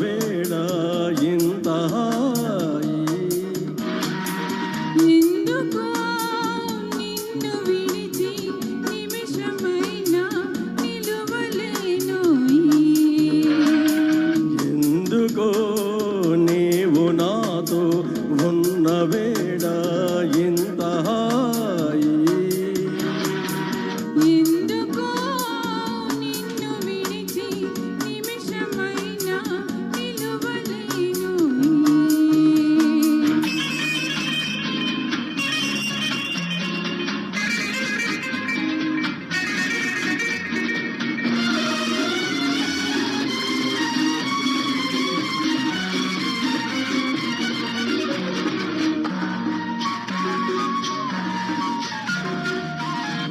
వేళ ఇంత నిన్ను విడిచి నిమిషమైనా నిలువలేనోయి ఎందుకో నీవు నాతో ఉన్న వేళ ఇంత హాయి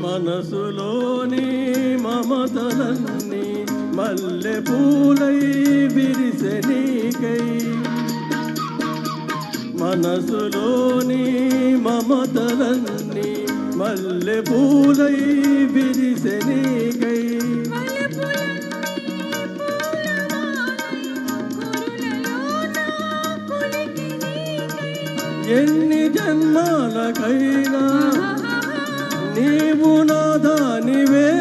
మనసులోని మమతలన్నీ మల్లె పూలై విరిసె నీకై. మనసులోని మమతలన్నీ మల్లె పూలై విరిసె నీకై. ఎన్ని జన్మాలకైనా నీవు నా దానివే.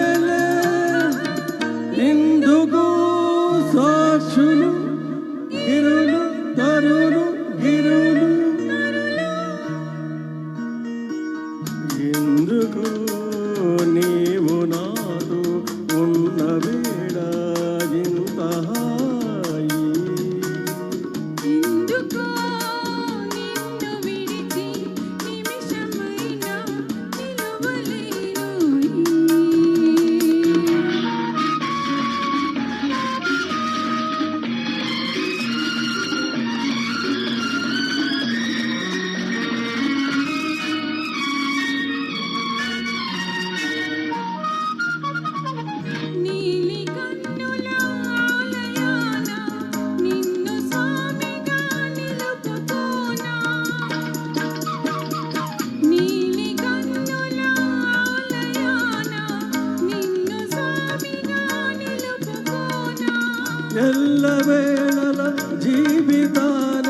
ఎల్లవేళల జీవితాన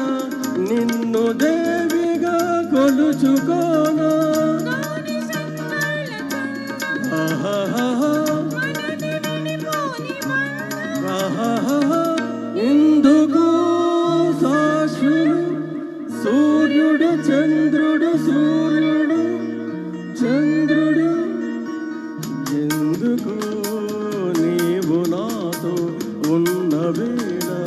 నిన్ను దేవిగా కొలుచుకోన. ఇందుకు సాక్షులు సూర్యుడు చంద్రుడు సూర్యుడు చంద్రుడు. ఎందుకు నీవు నాతో Sabina.